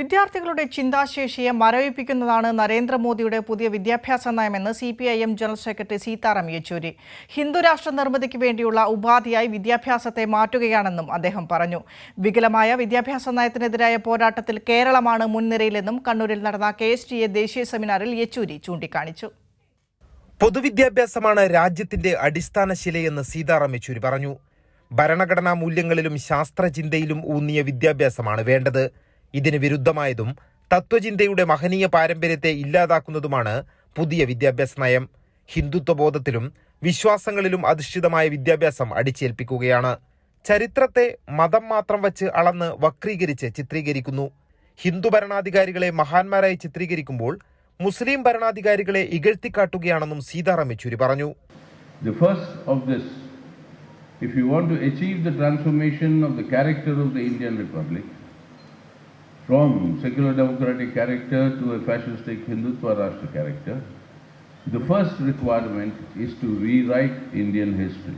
വിദ്യാർത്ഥികളുടെ ചിന്താശേഷിയെ മരവിപ്പിക്കുന്നതാണ് നരേന്ദ്രമോദിയുടെ പുതിയ വിദ്യാഭ്യാസ നയമെന്ന് C P I M general secretary Sitaram Yechury. Hindu Rashtra നിർമ്മിതിക്ക് വേണ്ടിയുള്ള ഉപാധിയായി വിദ്യാഭ്യാസത്തെ മാറ്റുകയാണെന്നും അദ്ദേഹം പറഞ്ഞു. വികലമായ വിദ്യാഭ്യാസ നയത്തിനെതിരായ പോരാട്ടത്തിൽ കേരളമാണ് മുൻനിരയിലെന്നും കണ്ണൂരിൽ നടന്ന കെ എസ് ടി എ ദേശീയ സെമിനാറിൽ യെച്ചൂരി ചൂണ്ടിക്കാണിച്ചു. പൊതുവിദ്യാഭ്യാസമാണ് രാജ്യത്തിന്റെ അടിസ്ഥാന ശിലയെന്ന് സീതാറാം യെച്ചൂരി പറഞ്ഞു. ഭരണഘടനാ മൂല്യങ്ങളിലും ശാസ്ത്രചിന്തയിലും ഊന്നിയ വിദ്യാഭ്യാസമാണ് വേണ്ടത്. ഇതിന് വിരുദ്ധമായതും തത്വചിന്തയുടെ മഹനീയ പാരമ്പര്യത്തെ ഇല്ലാതാക്കുന്നതുമാണ് പുതിയ വിദ്യാഭ്യാസ നയം. ഹിന്ദുത്വബോധത്തിലും വിശ്വാസങ്ങളിലും അധിഷ്ഠിതമായ വിദ്യാഭ്യാസം അടിച്ചേൽപ്പിക്കുകയാണ്. ചരിത്രത്തെ മതം മാത്രം വച്ച് അളന്ന് വക്രീകരിച്ച് ചിത്രീകരിക്കുന്നു. ഹിന്ദു ഭരണാധികാരികളെ മഹാന്മാരായി ചിത്രീകരിക്കുമ്പോൾ മുസ്ലിം ഭരണാധികാരികളെ ഇകഴ്ത്തിക്കാട്ടുകയാണെന്നും സീതാറാം യെച്ചൂരി പറഞ്ഞു. If you want to achieve the transformation of the character of the Indian Republic from secular democratic character to a fascistic Hindutva Rashtra character, the first requirement is to rewrite Indian history.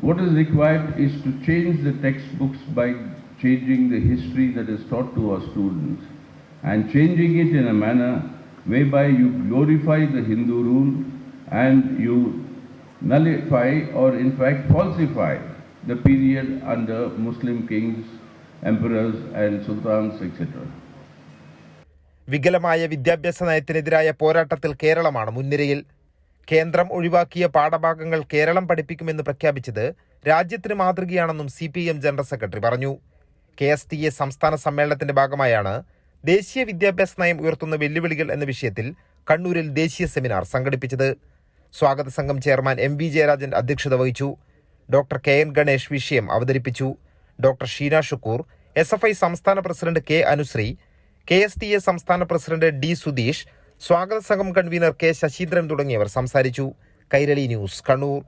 What is required is to change the textbooks by changing the history that is taught to our students and changing it in a manner whereby you glorify the Hindu rule and you nullify or in fact falsify the period under Muslim kings, emperors and sultans etc. വികലമായ വിദ്യാഭ്യാസ നയത്തിനെതിരായ പോരാട്ടത്തിൽ കേരളമാണ് മുൻനിരയിൽ. കേന്ദ്രം ഒഴിവാക്കിയ പാഠഭാഗങ്ങൾ കേരളം പഠിപ്പിക്കുമെന്ന് പ്രഖ്യാപിച്ചത് രാജ്യത്തിന് മാതൃകയാണെന്നും C P M general secretary പറഞ്ഞു. കെ എസ് ടി എ സംസ്ഥാന സമ്മേളനത്തിന്റെ ഭാഗമായാണ് ദേശീയ വിദ്യാഭ്യാസ നയം ഉയർത്തുന്ന വെല്ലുവിളികൾ എന്ന വിഷയത്തിൽ കണ്ണൂരിൽ ദേശീയ സെമിനാർ സംഘടിപ്പിച്ചത്. സ്വാഗത സംഘം ചെയർമാൻ എം വി ജയരാജൻ അധ്യക്ഷത വഹിച്ചു. ഡോക്ടർ കെ എൻ ഗണേഷ് വിഷയം അവതരിപ്പിച്ചു. Doctor Sheena Shukkur S F I സംസ്ഥാന president K Anusree K S T A സംസ്ഥാന പ്രസിഡന്റ് ഡി സുധീഷ് സ്വാഗത സംഘം കൺവീനർ കെ ശശീന്ദ്രൻ തുടങ്ങിയവർ സംസാരിച്ചു. കൈരളി ന്യൂസ് കണ്ണൂർ.